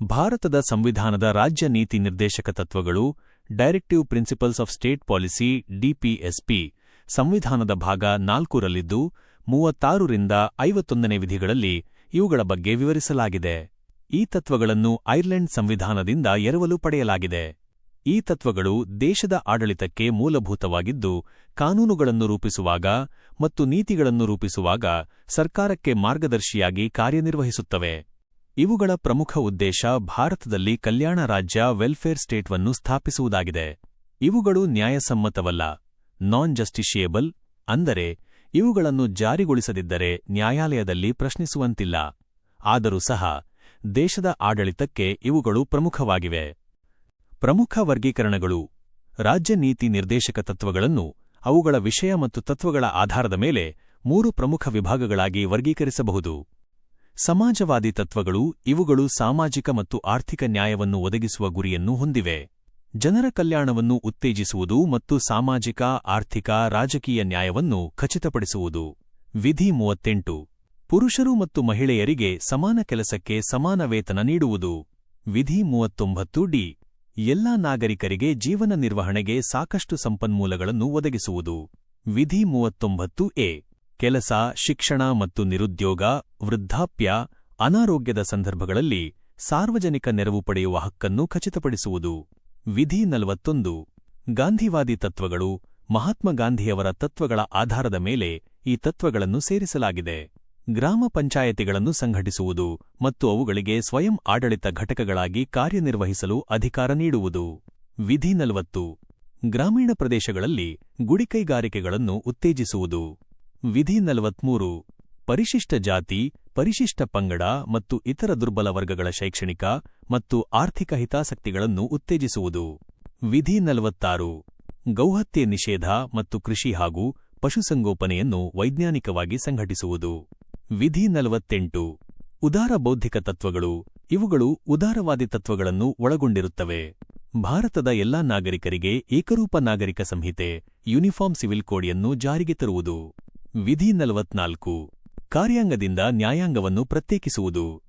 ಭಾರತದ ಸಂವಿಧಾನದ ರಾಜ್ಯ ನೀತಿ ನಿರ್ದೇಶಕ ತತ್ವಗಳು directive principles of state policy DPSP ಸಂವಿಧಾನದ ಭಾಗ ನಾಲ್ಕರಲ್ಲಿದ್ದು, ಮೂವತ್ತಾರರಿಂದ ಐವತ್ತೊಂದನೇ ವಿಧಿಗಳಲ್ಲಿ ಇವುಗಳ ಬಗ್ಗೆ ವಿವರಿಸಲಾಗಿದೆ. ಈ ತತ್ವಗಳನ್ನು ಐರ್ಲೆಂಡ್ ಸಂವಿಧಾನದಿಂದ ಎರವಲು ಪಡೆಯಲಾಗಿದೆ. ಈ ತತ್ವಗಳು ದೇಶದ ಆಡಳಿತಕ್ಕೆ ಮೂಲಭೂತವಾಗಿದ್ದು, ಕಾನೂನುಗಳನ್ನು ರೂಪಿಸುವಾಗ ಮತ್ತು ನೀತಿಗಳನ್ನು ರೂಪಿಸುವಾಗ ಸರ್ಕಾರಕ್ಕೆ ಮಾರ್ಗದರ್ಶಿಯಾಗಿ ಕಾರ್ಯನಿರ್ವಹಿಸುತ್ತವೆ. ಇವುಗಳ ಪ್ರಮುಖ ಉದ್ದೇಶ ಭಾರತದಲ್ಲಿ ಕಲ್ಯಾಣ ರಾಜ್ಯ ವೆಲ್ಫೇರ್ ಸ್ಟೇಟ್ವನ್ನು ಸ್ಥಾಪಿಸುವುದಾಗಿದೆ. ಇವುಗಳು ನ್ಯಾಯಸಮ್ಮತವಲ್ಲ ನಾನ್ ಜಸ್ಟಿಷಿಯೇಬಲ್ ಅಂದರೆ ಇವುಗಳನ್ನು ಜಾರಿಗೊಳಿಸದಿದ್ದರೆ ನ್ಯಾಯಾಲಯದಲ್ಲಿ ಪ್ರಶ್ನಿಸುವಂತಿಲ್ಲ. ಆದರೂ ಸಹ, ದೇಶದ ಆಡಳಿತಕ್ಕೆ ಇವುಗಳು ಪ್ರಮುಖವಾಗಿವೆ. ಪ್ರಮುಖ ವರ್ಗೀಕರಣಗಳು, ರಾಜ್ಯ ನೀತಿ ನಿರ್ದೇಶಕ ತತ್ವಗಳನ್ನು ಅವುಗಳ ವಿಷಯ ಮತ್ತು ತತ್ವಗಳ ಆಧಾರದ ಮೇಲೆ ಮೂರು ಪ್ರಮುಖ ವಿಭಾಗಗಳಾಗಿ ವರ್ಗೀಕರಿಸಬಹುದು. ಸಮಾಜವಾದಿ ತತ್ವಗಳು ಇವುಗಳು ಸಾಮಾಜಿಕ ಮತ್ತು ಆರ್ಥಿಕ ನ್ಯಾಯವನ್ನು ಒದಗಿಸುವ ಗುರಿಯನ್ನು ಹೊಂದಿವೆ. ಜನರ ಕಲ್ಯಾಣವನ್ನು ಉತ್ತೇಜಿಸುವುದು ಮತ್ತು ಸಾಮಾಜಿಕ, ಆರ್ಥಿಕ, ರಾಜಕೀಯ ನ್ಯಾಯವನ್ನು ಖಚಿತಪಡಿಸುವುದು. ವಿಧಿ ಮೂವತ್ತೆಂಟು. ಪುರುಷರು ಮತ್ತು ಮಹಿಳೆಯರಿಗೆ ಸಮಾನ ಕೆಲಸಕ್ಕೆ ಸಮಾನ ವೇತನ ನೀಡುವುದು. ವಿಧಿ ಮೂವತ್ತೊಂಬತ್ತು ಡಿ. ಎಲ್ಲಾ ನಾಗರಿಕರಿಗೆ ಜೀವನ ನಿರ್ವಹಣೆಗೆ ಸಾಕಷ್ಟು ಸಂಪನ್ಮೂಲಗಳನ್ನು ಒದಗಿಸುವುದು. ವಿಧಿ ಮೂವತ್ತೊಂಬತ್ತು ಎ. ಕೆಲಸ, ಶಿಕ್ಷಣ ಮತ್ತು ನಿರುದ್ಯೋಗ, ವೃದ್ಧಾಪ್ಯ, ಅನಾರೋಗ್ಯದ ಸಂದರ್ಭಗಳಲ್ಲಿ ಸಾರ್ವಜನಿಕ ನೆರವು ಪಡೆಯುವ ಹಕ್ಕನ್ನು ಖಚಿತಪಡಿಸುವುದು. ವಿಧಿ ನಲವತ್ತೊಂದು. ಗಾಂಧಿವಾದಿ ತತ್ವಗಳು, ಮಹಾತ್ಮ ಗಾಂಧಿಯವರ ತತ್ವಗಳ ಆಧಾರದ ಮೇಲೆ ಈ ತತ್ವಗಳನ್ನು ಸೇರಿಸಲಾಗಿದೆ. ಗ್ರಾಮ ಪಂಚಾಯತಿಗಳನ್ನು ಸಂಘಟಿಸುವುದು ಮತ್ತು ಅವುಗಳಿಗೆ ಸ್ವಯಂ ಆಡಳಿತ ಘಟಕಗಳಾಗಿ ಕಾರ್ಯನಿರ್ವಹಿಸಲು ಅಧಿಕಾರ ನೀಡುವುದು. ವಿಧಿ ನಲವತ್ತು. ಗ್ರಾಮೀಣ ಪ್ರದೇಶಗಳಲ್ಲಿ ಗುಡಿಕೈಗಾರಿಕೆಗಳನ್ನು ಉತ್ತೇಜಿಸುವುದು. ವಿಧಿ ನಲವತ್ಮೂರು. ಪರಿಶಿಷ್ಟ ಜಾತಿ, ಪರಿಶಿಷ್ಟ ಪಂಗಡ ಮತ್ತು ಇತರ ದುರ್ಬಲ ವರ್ಗಗಳ ಶೈಕ್ಷಣಿಕ ಮತ್ತು ಆರ್ಥಿಕ ಹಿತಾಸಕ್ತಿಗಳನ್ನು ಉತ್ತೇಜಿಸುವುದು. ವಿಧಿ ನಲವತ್ತಾರು. ಗೌಹತ್ಯೆ ನಿಷೇಧ ಮತ್ತು ಕೃಷಿ ಹಾಗೂ ಪಶುಸಂಗೋಪನೆಯನ್ನು ವೈಜ್ಞಾನಿಕವಾಗಿ ಸಂಘಟಿಸುವುದು. ವಿಧಿ ನಲವತ್ತೆಂಟು. ಉದಾರ ಬೌದ್ಧಿಕ ತತ್ವಗಳು, ಇವುಗಳು ಉದಾರವಾದಿ ತತ್ವಗಳನ್ನು ಒಳಗೊಂಡಿರುತ್ತವೆ. ಭಾರತದ ಎಲ್ಲಾ ನಾಗರಿಕರಿಗೆ ಏಕರೂಪ ನಾಗರಿಕ ಸಂಹಿತೆ, ಯೂನಿಫಾರ್ಮ್ ಸಿವಿಲ್ ಕೋಡ್ಯನ್ನು ಜಾರಿಗೆ ತರುವುದು. ವಿಧಿ ನಲವತ್ನಾಲ್ಕು. ಕಾರ್ಯಾಂಗದಿಂದ ನ್ಯಾಯಾಂಗವನ್ನು ಪ್ರತ್ಯೇಕಿಸುವುದು.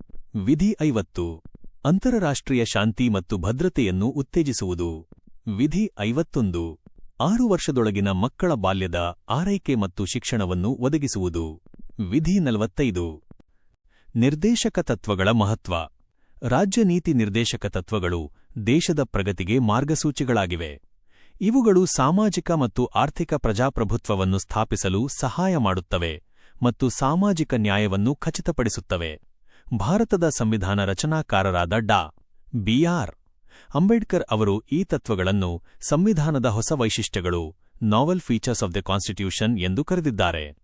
ವಿಧಿ ಐವತ್ತು. ಅಂತಾರಾಷ್ಟ್ರೀಯ ಶಾಂತಿ ಮತ್ತು ಭದ್ರತೆಯನ್ನು ಉತ್ತೇಜಿಸುವುದು. ವಿಧಿ ಐವತ್ತೊಂದು. ಆರು ವರ್ಷದೊಳಗಿನ ಮಕ್ಕಳ ಬಾಲ್ಯದ ಆರೈಕೆ ಮತ್ತು ಶಿಕ್ಷಣವನ್ನು ಒದಗಿಸುವುದು. ವಿಧಿ ನಲವತ್ತೈದು. ನಿರ್ದೇಶಕ ತತ್ವಗಳ ಮಹತ್ವ. ರಾಜ್ಯ ನೀತಿ ನಿರ್ದೇಶಕ ತತ್ವಗಳು ದೇಶದ ಪ್ರಗತಿಗೆ ಮಾರ್ಗಸೂಚಿಗಳಾಗಿವೆ. ಇವುಗಳು ಸಾಮಾಜಿಕ ಮತ್ತು ಆರ್ಥಿಕ ಪ್ರಜಾಪ್ರಭುತ್ವವನ್ನು ಸ್ಥಾಪಿಸಲು ಸಹಾಯ ಮಾಡುತ್ತವೆ ಮತ್ತು ಸಾಮಾಜಿಕ ನ್ಯಾಯವನ್ನು ಖಚಿತಪಡಿಸುತ್ತವೆ. ಭಾರತದ ಸಂವಿಧಾನ ರಚನಾಕಾರರಾದ ಡಾ. ಬಿಆರ್ ಅಂಬೇಡ್ಕರ್ ಅವರು ಈ ತತ್ವಗಳನ್ನು ಸಂವಿಧಾನದ ಹೊಸ ವೈಶಿಷ್ಟ್ಯಗಳು novel features of the constitution ಎಂದು ಕರೆದಿದ್ದಾರೆ.